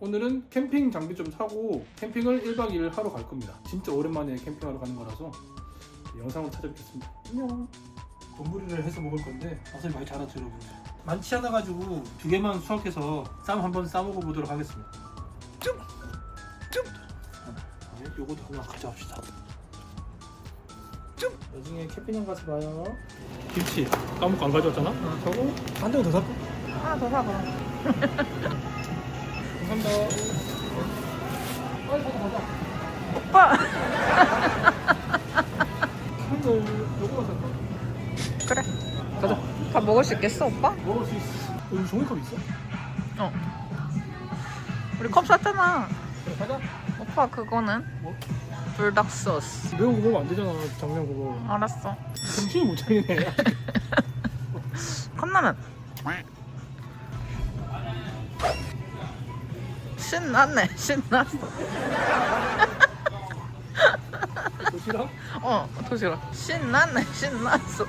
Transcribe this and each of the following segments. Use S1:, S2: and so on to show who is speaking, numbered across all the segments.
S1: 오늘은 캠핑 장비 좀 사고 캠핑을 1박 2일 하러 갈 겁니다. 진짜 오랜만에 캠핑하러 가는 거라서 영상으로 찾아뵙겠습니다. 안녕. 돈부리를 해서 먹을 건데 맛을 많이 잘하죠 여러분들. 많지 않아 가지고 두 개만 수확해서 쌈 한번 싸 먹어 보도록 하겠습니다. 쭉! 쭉! 네, 요것도 하나 가져갑시다. 쭉! 나중에 캠핑장 가서 봐요. 김치 까먹고 안 가져왔잖아? 아, 저거 한 장 더 살까?
S2: 하나 더 사, 그 오빠! 그래.
S1: 가자.
S2: 다 먹을 수 있겠어, 오빠?
S1: 먹을 수 있어. 여기 종이컵 있어?
S2: 어. 우리 컵 샀잖아.
S1: 그래 가자.
S2: 오빠, 그거는?
S1: 뭐?
S2: 불닭 소스.
S1: 매운 거 먹으면 안 되잖아. 작년 그거.
S2: 알았어.
S1: 정신이 못 차리네.
S2: 컵라면. 신났네, 신났어.
S1: 도시락?
S2: 어, 도시락. 신났네, 신났어.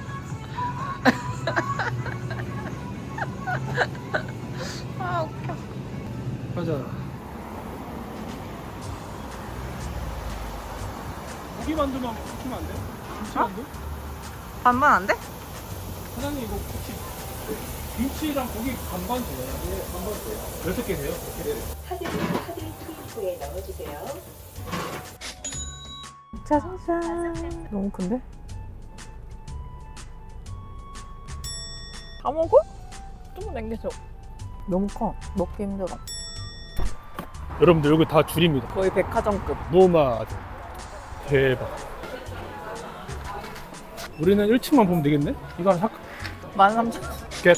S2: 아, 웃겨.
S1: 가자. 고기 만두만 시키면 안 돼? 김치
S2: 어?
S1: 만두?
S2: 반반 안 돼?
S1: 사장님 이거 혹시 김치랑 고기 반반 돼요? 네, 반반 돼요. 여섯 개 돼요?
S3: 트리프에 넣어주세요.
S2: 짜잔. 너무 큰데? 다 먹어? 좀 남겨줘. 너무 커. 먹기 힘들어.
S1: 여러분들 여기 다 줄입니다.
S2: 거의 백화점급.
S1: 노마드. 대박. 우리는 1층만 보면 되겠네? 이거 하나 살까?
S2: 13,000원.
S1: 겟.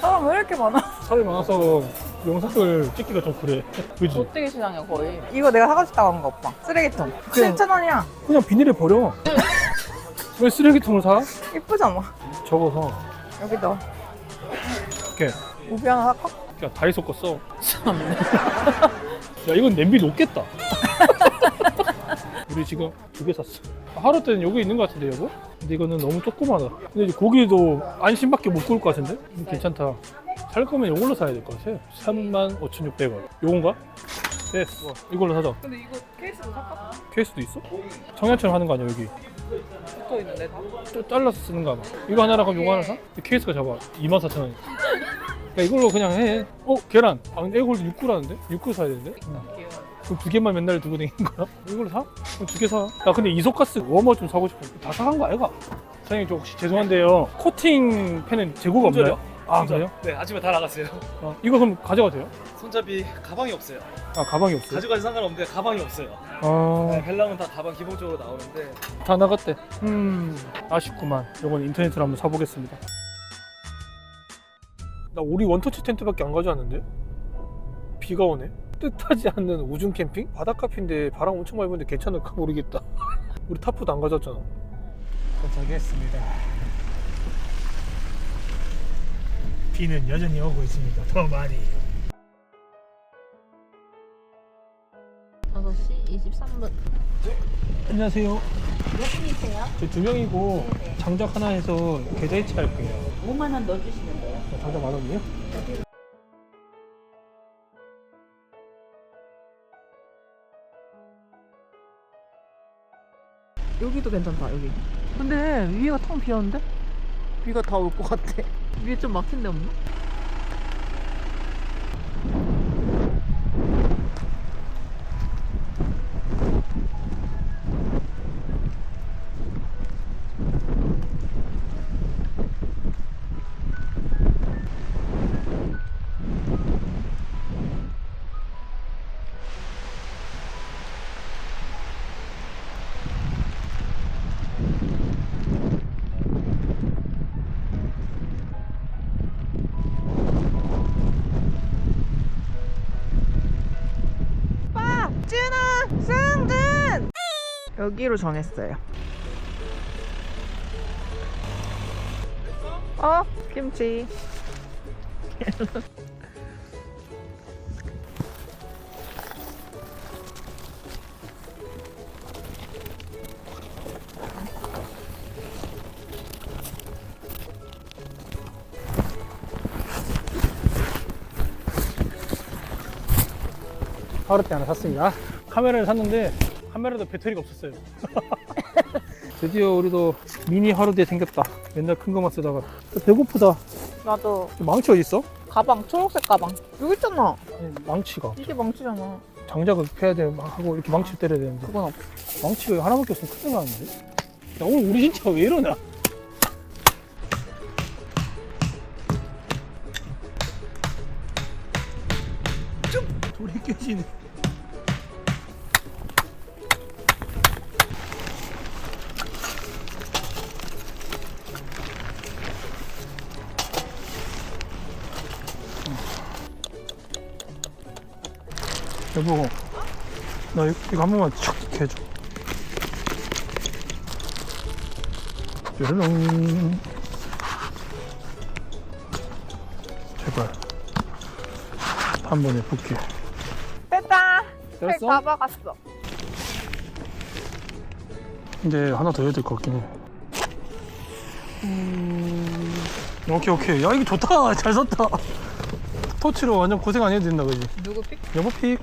S2: 사람 왜 이렇게 많아?
S1: 사람이 많아서 영상을 찍기가 좀 그래. 그지?
S2: 롯데기 시장이야 거의. 이거 내가 사고 싶다고 한 거 오빠. 쓰레기통.
S1: 그래.
S2: 7,000원이야.
S1: 그냥 비닐에 버려. 왜 쓰레기통을 사?
S2: 이쁘잖아.
S1: 적어서.
S2: 여기 넣어.
S1: 이렇게.
S2: 우비 하나 살까?
S1: 그냥 다이 섞었어. 참네. 야, 이건 냄비 녹겠다. 우리 지금 두 개 샀어. 하루 때는 여기 있는 것 같은데, 여보? 근데 이거는 너무 조그마다. 근데 이제 고기도 안심밖에 못 구울 것 같은데? 음, 괜찮다. 살 거면 이걸로 사야 될 것 같아. 35,600원. 요건가? 됐어. 이걸로 사자.
S2: 근데 이거 케이스도 살까?
S1: 케이스도 있어? 청양처럼 하는 거 아니야, 여기?
S2: 붙어 있는데 다.
S1: 또 잘라서 쓰는 거 아마. 이거 하나랑 그럼 이거 하나 사? 케이스가 잡아. 24,000원. 야, 이걸로 그냥 해. 어, 계란. 아, 근데 이걸로 6구라는데? 6구 사야 되는데? 응. 그럼 두 개만 맨날 두고 다니는 거야? 이걸로 사? 그럼 두 개 사. 야, 근데 이소가스 워머 좀 사고 싶어. 다 사간 거 아이가? 사장님, 저 혹시 죄송한데요. 코팅 펜은 재고가 없나요? 아,
S4: 진짜?
S1: 그래요?
S4: 네, 아침에 다 나갔어요.
S1: 어, 이거 그럼 가져가도 돼요?
S4: 손잡이 가방이 없어요.
S1: 아, 가방이 없어요?
S4: 가져가도 상관없는데 가방이 없어요.
S1: 아,
S4: 네, 벨랑은 다 가방 기본적으로 나오는데
S1: 다 나갔대. 음, 아쉽구만. 이건 인터넷으로 한번 사보겠습니다. 나 우리 원터치 텐트밖에 안 가져왔는데? 비가 오네. 뜻하지 않는 우중 캠핑? 바닷카페인데 바람 엄청 많이 부는데 괜찮을까 모르겠다. 우리 타프도 안 가져왔잖아. 도착했습니다. 비는 여전히 오고 있습니다. 더 많이.
S2: 5시 23분.
S1: 안녕하세요.
S3: 몇 분이세요?
S1: 저 두 명이고 장작 하나 해서 계좌 이체할 거예요.
S3: 5만 원 넣어주시면 돼요.
S1: 장작 만 원이요?
S2: 여기도 괜찮다 여기. 근데 위에가 텅 비었는데? 비가 다 올 것 같아. 위에 좀 막힌 데 없나? 여기로 정했어요. 어? 김치.
S1: 하루때 하나 샀습니다. 카메라를 샀는데 카메라도 배터리가 없었어요. 드디어 우리도 미니 하루대 생겼다. 맨날 큰 거만 쓰다가 배고프다.
S2: 나도
S1: 망치 어디 있어?
S2: 가방 초록색 가방 여기 있잖아
S1: 아니, 망치가
S2: 이게 망치잖아
S1: 장작을 펴야 돼 하고 이렇게 망치 때려야 되는데
S2: 그건 없어
S1: 망치가 하나밖에 없으면 큰일 나는데. 야 오늘 우리 진짜 왜 이러나? 돌이 깨지네. 여보, 나 이거, 이거 한 번만 촥 해줘. 뾰로롱. 제발. 한 번에 붙게.
S2: 됐다 팩
S1: 됐어?
S2: 다 박았어
S1: 이제 하나 더 해야 될 것 같긴 해. 음... 오케이, 오케이. 야, 이거 좋다. 잘 썼다. 토치로 완전 고생 안 해도 된다, 그지?
S2: 누구 픽?
S1: 여보 픽.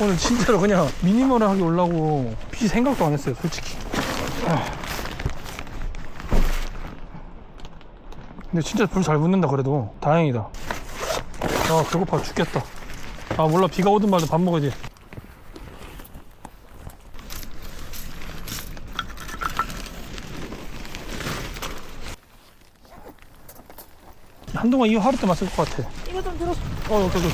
S1: 오늘 진짜로 그냥 미니멀하게 올라고 비 생각도 안 했어요, 솔직히. 아. 근데 진짜 불 잘 붙는다 그래도 다행이다. 아 배고파 죽겠다. 아 몰라 비가 오든 말든 밥 먹어야지. 한동안 이 하루 때만 쓸것 같아.
S2: 이거 좀 들어
S1: 어, 오케이, 오케이.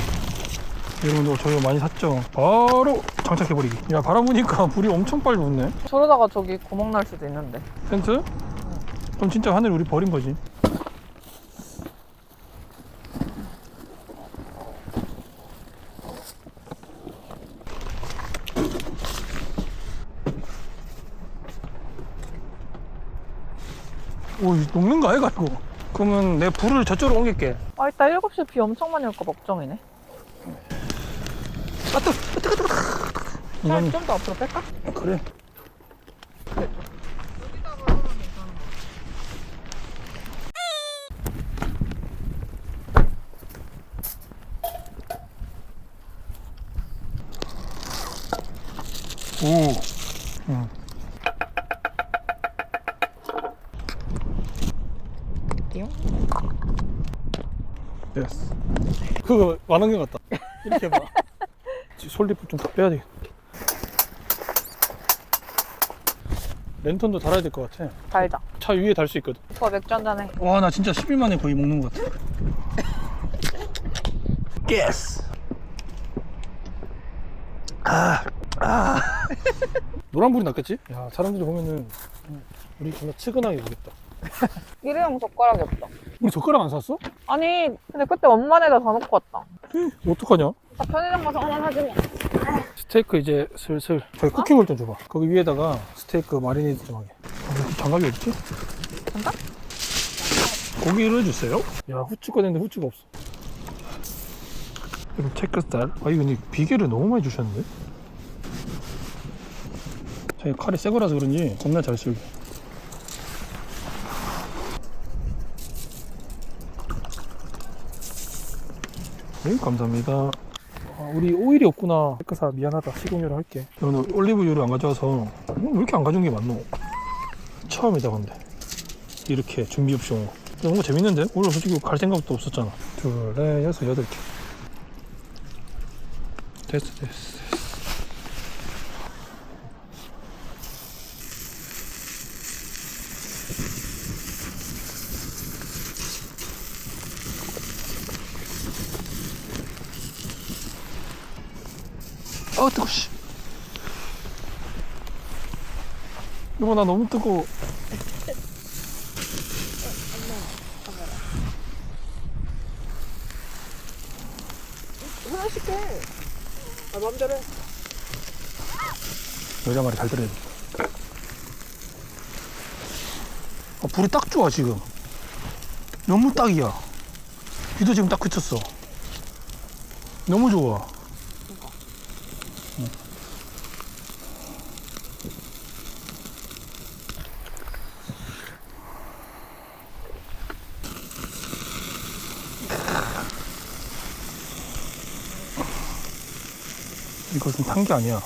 S1: 여러분들 저희가 많이 샀죠? 바로 장착해버리기. 야, 바람 부니까 불이 엄청 빨리 붙네.
S2: 저러다가 저기 구멍 날 수도 있는데
S1: 텐트? 그럼 진짜 하늘 우리 버린 거지. 오, 녹는 거 아이가, 이거? 그러면 내 불을 저쪽으로 옮길게.
S2: 아 이따 7시에 비 엄청 많이 올까 걱정이네
S1: 아, 뜨, 뜨, 뜨, 뜨, 뜨. 이건,
S2: 좀 더 앞으로 뺄까?
S1: 그래.
S2: 띠용?
S1: 됐어. 그거 완안경 같다. 이렇게 해봐. 솔잎을 좀더 빼야 되겠다. 랜턴도 달아야 될 것 같아.
S2: 달자
S1: 차 위에 달 수 있거든.
S2: 오빠 맥주 한잔 해
S1: 와, 나 진짜 10일 만에 거의 먹는 것 같아. 예스. 아, 아. 노란불이 났겠지? 야, 사람들이 보면은 우리 정말 측은하게 보겠다.
S2: 일회용 젓가락이 없다.
S1: 우리 젓가락 안 샀어?
S2: 아니 근데 그때 엄마네다 다 놓고 왔다.
S1: 어떡하냐?
S2: 나 편의점 가서 하나 사지 뭐
S1: 스테이크 이제 슬슬. 저기 쿠킹을 좀 줘봐. 거기 위에다가 스테이크 마리네이드 좀 하게. 어, 장갑이 어딨지?
S2: 장갑?
S1: 고기를 해주세요. 야 후추 꺼냈는데 후추가 없어. 그리고 체크 스타일? 아 이거 근데 비계를 너무 많이 주셨는데? 저희 칼이 새 거라서 그런지 겁나 잘 썰려 네 감사합니다 아, 우리 오일이 없구나. 백과사 미안하다. 식용유로 할게. 오늘 올리브유를 안 가져와서 어, 왜 이렇게 안 가져온 게 많노? 처음이다 근데 이렇게 준비 옵션으로. 뭔가 재밌는데? 오늘 솔직히 갈 생각도 없었잖아. 둘, 넷, 여섯, 여덟 개. 됐어, 됐어. 아 뜨거 씨. 이거 나 너무 뜨거.
S2: 하나 씩해 아 맘대로 해
S1: 여자 말이 잘 들어야 돼. 아, 불이 딱 좋아 지금. 너무 딱이야. 비도 지금 딱 그쳤어. 너무 좋아. 이것은 탄 게 아니야.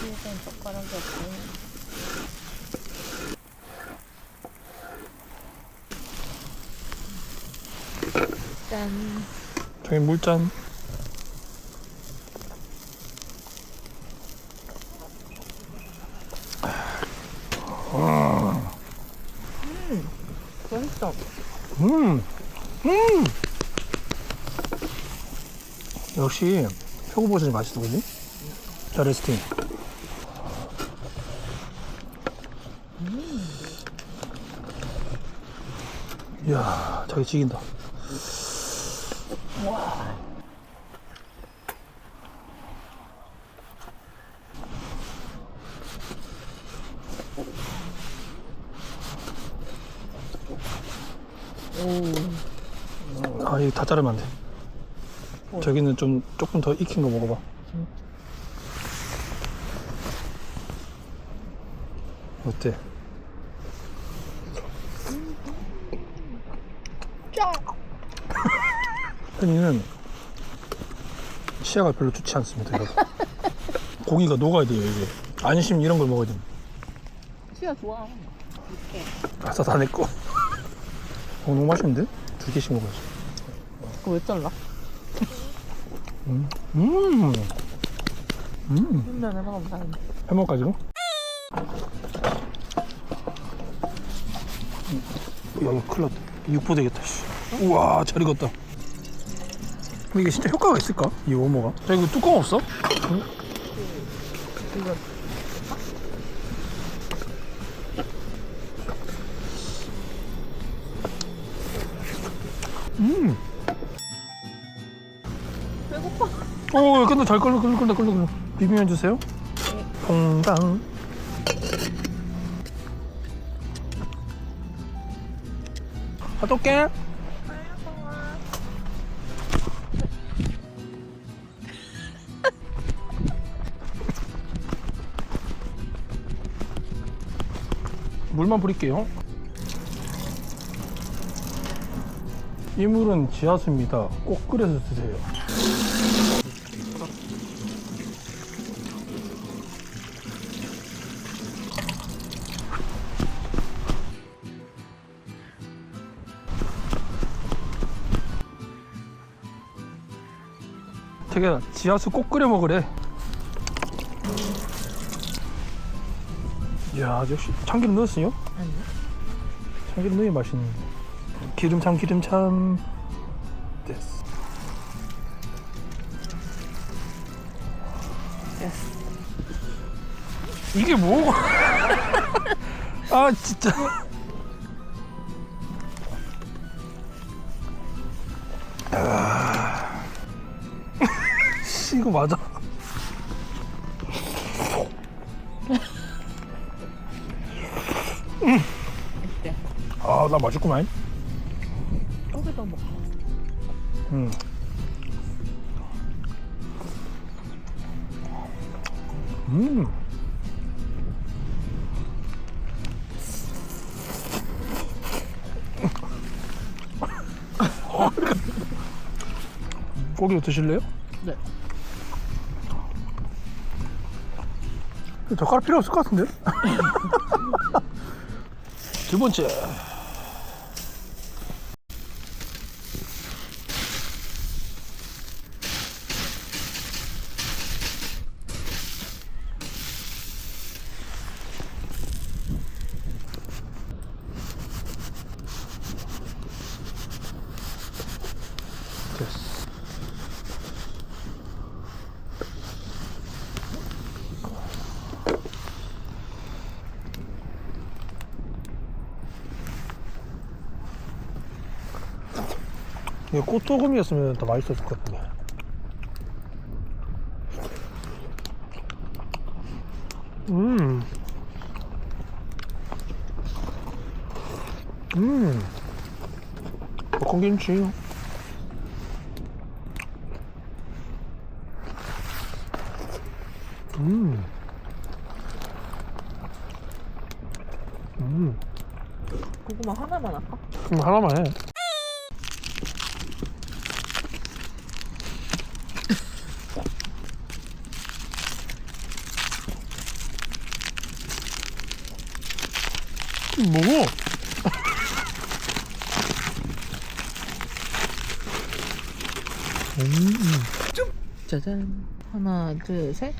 S2: 뒤에선 젓가락이 없고. 짠.
S1: 저기 물잔.
S2: 맛있어.
S1: 음, 음. 역시 표고버섯이 맛있어, 그지? 자, 레스팅. 이야, 저기 지긴다. 아, 이거 다 자르면 안 돼. 저기는 좀 조금 더 익힌 거 먹어봐. 어때? 팬이는 시야가 별로 좋지 않습니다, 여러분. 고기가 녹아야 돼요, 이게. 안심 이런 걸 먹어야 됩니다.
S2: 시야 좋아.
S1: 아싸, 다 내꺼. 어, 너무 맛있는데? 두 개씩 먹어야지.
S2: 그거 왜 잘라?
S1: 음, 음,
S2: 훈련을 하고 사는데.
S1: 해먹까지로? 야, 이거 큰일 났다. 육보 되겠다, 씨. 우와, 잘 익었다. 근데 이게 진짜 효과가 있을까? 이 오모가? 자, 이거 뚜껑 없어? 응?
S2: 이거
S1: 음. 오, 근데 잘 끓는, 끓는, 끓는, 끓는. 비비면 주세요. 퐁당. 갔다 올게. 물만 뿌릴게요. 이 물은 지하수입니다. 꼭 끓여서 드세요. 되게 지하수 꼭 끓여 먹으래. 이야, 역시 참기름 넣었어요?
S2: 아니.
S1: 참기름 넣으면 맛있는데. 기름 참, 기름 참. 됐어.
S2: 됐어.
S1: 이게 뭐? 아, 진짜. 맞아.
S2: 어때?
S1: 아, 나 맛있구만.
S2: 여기다 먹어.
S1: 음. 음. 고기로 드실래요?
S2: 네.
S1: 젓가락 필요 없을 것 같은데? 두 번째. 이거 꽃소금이었으면 더 맛있었을 것 같은데. 음. 음. 콩김치. 음. 음.
S2: 고구마 하나만 할까?
S1: 그럼 하나만 해. 먹어.
S2: 짜잔. 하나, 둘, 셋.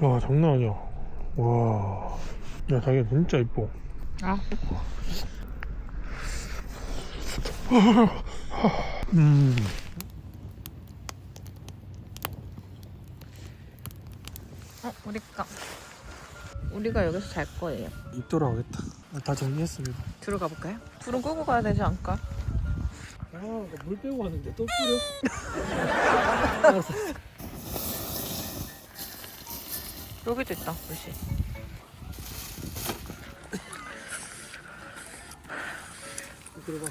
S1: 와 장난 아니야. 와. 야 자기 진짜 이뻐.
S2: 아,
S1: 음.
S2: 우리가. 우리가 여기서 잘 거예요.
S1: 입 돌아오겠다. 다 정리했습니다.
S2: 들어가 볼까요? 불은 끄고 가야 되지 않을까?
S1: 아, 물 빼고 가는데 또 뿌려?
S2: 여기도 있다, 글씨.
S1: 들어봐.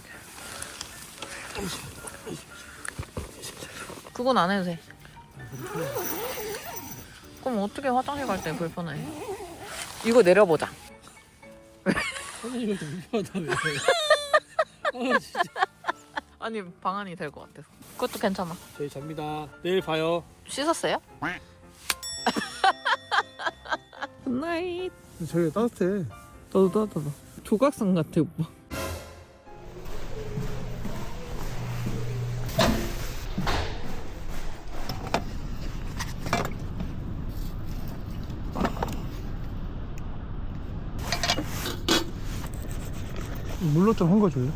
S2: 그건 안 해도 돼. 그럼 어떻게 화장실 갈 때 불편해? 이거 내려보자.
S1: 불편하다 왜? 아 진짜.
S2: 아니 방안이 될 것 같아서. 그것도 괜찮아.
S1: 저희 잡니다. 내일 봐요.
S2: 씻었어요? 굿나잇.
S1: 저희 따뜻해.
S2: 너도 따뜻하다. 조각상 같아 오빠.
S1: 물로 좀 헹궈줄래?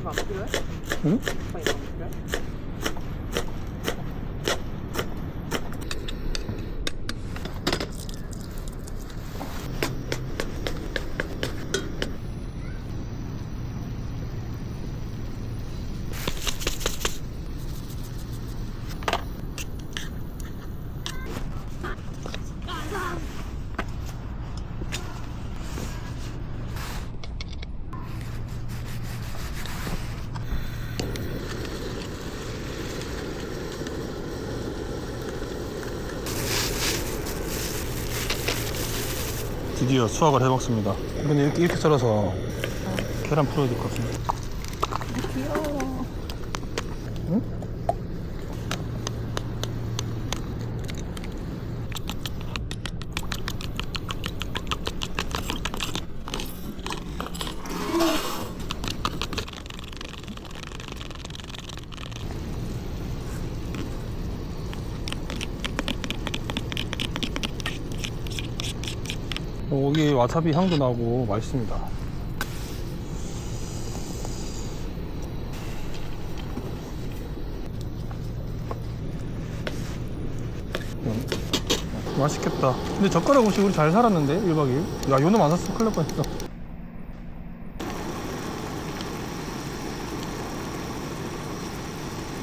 S2: 이거 안 필요해?
S1: 응?
S2: 오빠 이거 안 필요해?
S1: 드디어 수확을 해먹습니다. 근데 이렇게, 이렇게 썰어서 계란 풀어야 될 것.
S2: 귀
S1: 여기 와사비 향도 나고 맛있습니다. 음. 맛있겠다. 근데 젓가락 없이 우리 잘 살았는데 1박 2일. 야 요놈 안 샀으면 큰일 날 뻔했어.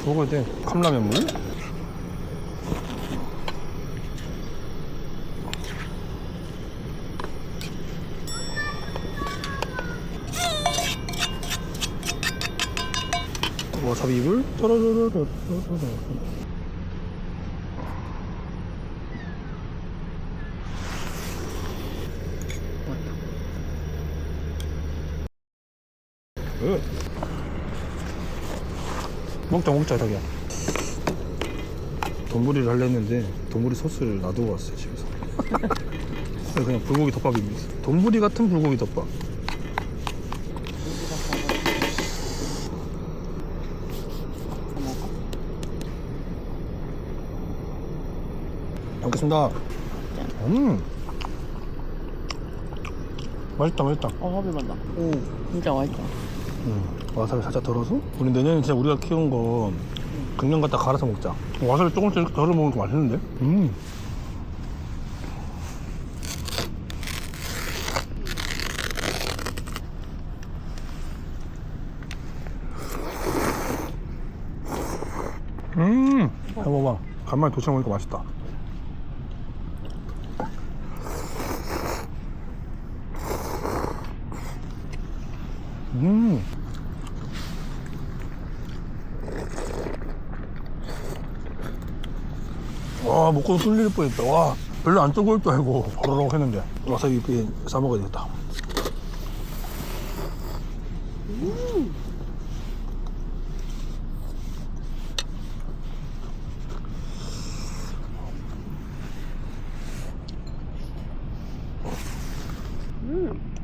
S1: 먹어야 돼. 컵라면 물. 또로로로로로로로. 응. 먹자 먹자 자기야 돈부리를 하려 했는데 돈부리 소스를 놔두고 왔어요 집에서 그냥 불고기 덮밥입니다 돈부리 같은 불고기 덮밥 먹겠습니다. 음. 맛있다, 맛있다.
S2: 어, 허비 맞다. 오, 진짜 맛있다.
S1: 음, 와사비 살짝 덜어서? 우리 내년에 진짜 우리가 키운 거 금년 갖다 갈아서 먹자. 와사비 조금씩 이렇게 덜어 먹으니까 맛있는데? 음. 음, 해봐봐. 간만에 도시락 먹으니까 맛있다. 먹고 술릴 뻔했다. 와, 별로 안 뜨거울 줄 알고 바로라고 했는데 와사비 위에 싸 먹어야 되겠다.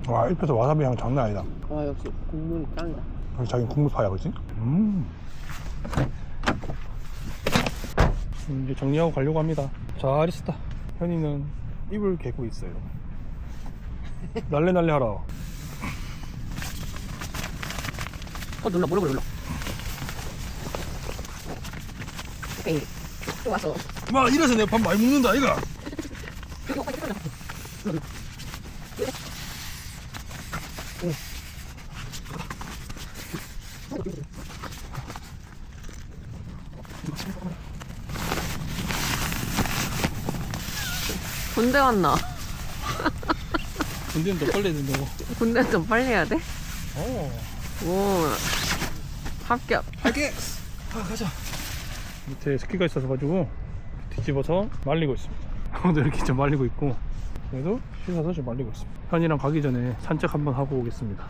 S1: 와, 입에서 와사비 향 장난 아니다.
S2: 와 역시 국물이 짱이다.
S1: 자기 국물 파야, 그지? 음. 음, 이제 정리하고 가려고 합니다. 잘 있었다. 현이는 입을 개고 있어요. 날래 날래 하라.
S2: 어 눌러 무릎을 눌러. 오케이. 또 왔어.
S1: 와, 이래서 내가 밥 많이 먹는다, 이가.
S2: 군대 왔나?
S1: 근데는 더 빨리 해야 된다고.
S2: 군대 좀 빨리 해야 돼?
S1: 어.
S2: 오. 합격.
S1: 할게. 아, 가자. 밑에 습기가 있어서 가지고 뒤집어서 말리고 있습니다. 오늘 이렇게 좀 말리고 있고 그래도 씻어서 좀 말리고 있습니다. 현이랑 가기 전에 산책 한번 하고 오겠습니다.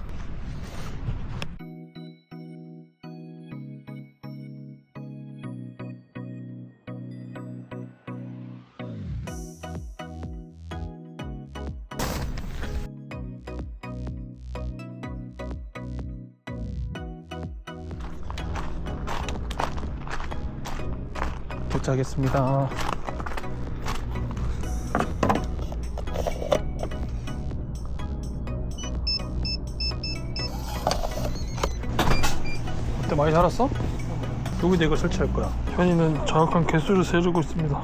S1: 도착했습니다. 어때 많이 자랐어? 여기다 이거 설치할 거야. 현이는 정확한 개수를 세주고 있습니다.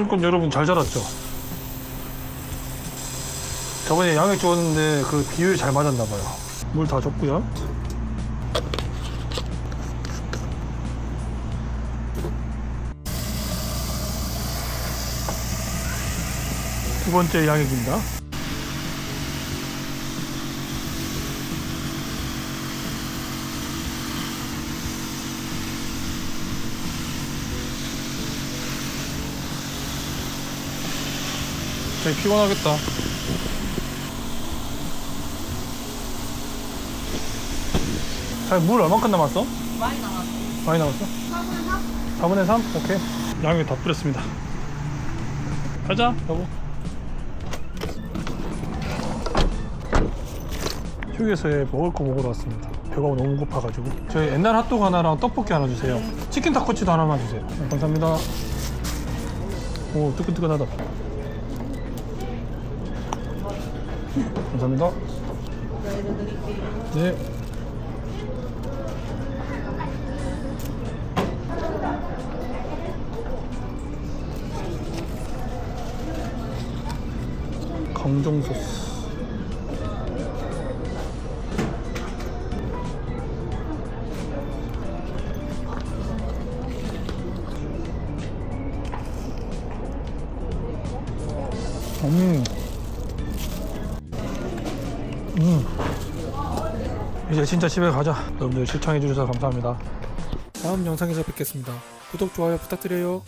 S1: 삼순권 여러분 잘 자랐죠? 저번에 양액 주었는데 그 비율이 잘 맞았나봐요. 물 다 줬고요. 두 번째 양액입니다. 되게 피곤하겠다. 잘물 얼마큼 남았어?
S3: 많이 남았어.
S1: 많이 남았어? 4분의 3? 4분의 3? 오케이. 양이 다 뿌렸습니다. 가자, 여보. 휴게소에 먹을 거 먹으러 왔습니다. 배가 너무 고파가지고. 저희 옛날 핫도그 하나랑 떡볶이 하나 주세요. 치킨 타코치도 하나만 주세요. 네, 감사합니다. 오, 뜨끈뜨끈하다. 감사합니다. 네. 강정 소스. 진짜 집에 가자. 여러분들 시청해주셔서 감사합니다. 다음 영상에서 뵙겠습니다. 구독, 좋아요 부탁드려요.